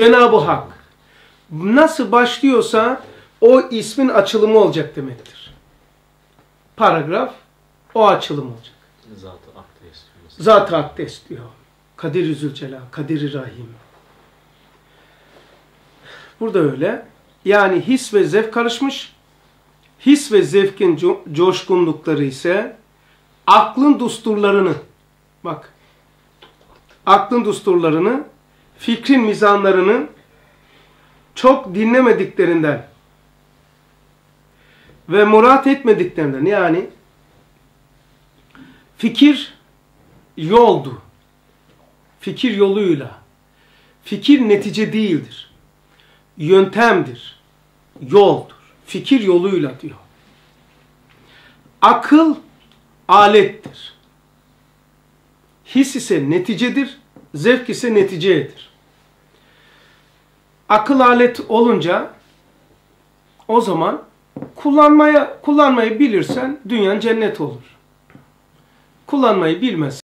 Cenab-ı Hak nasıl başlıyorsa o ismin açılımı olacak demektir. Paragraf o açılım olacak. Zatı akdes diyor. Zat-ı Akdes diyor. Kadir-i Zülcelal, Kadir-i Rahim. Burada öyle. Yani his ve zevk karışmış. His ve zevkin co- coşkunlukları ise aklın dusturlarını bak aklın dusturlarını fikrin mizanlarını çok dinlemediklerinden ve murat etmediklerinden yani fikir yoldu. Fikir yoluyla. Fikir netice değildir. Yöntemdir. Yoldur. Fikir yoluyla diyor. Akıl alettir. His ise neticedir. Zevk ise neticedir. Akıl alet olunca o zaman kullanmaya kullanmayı bilirsen dünyanın cennet olur. Kullanmayı bilmezsen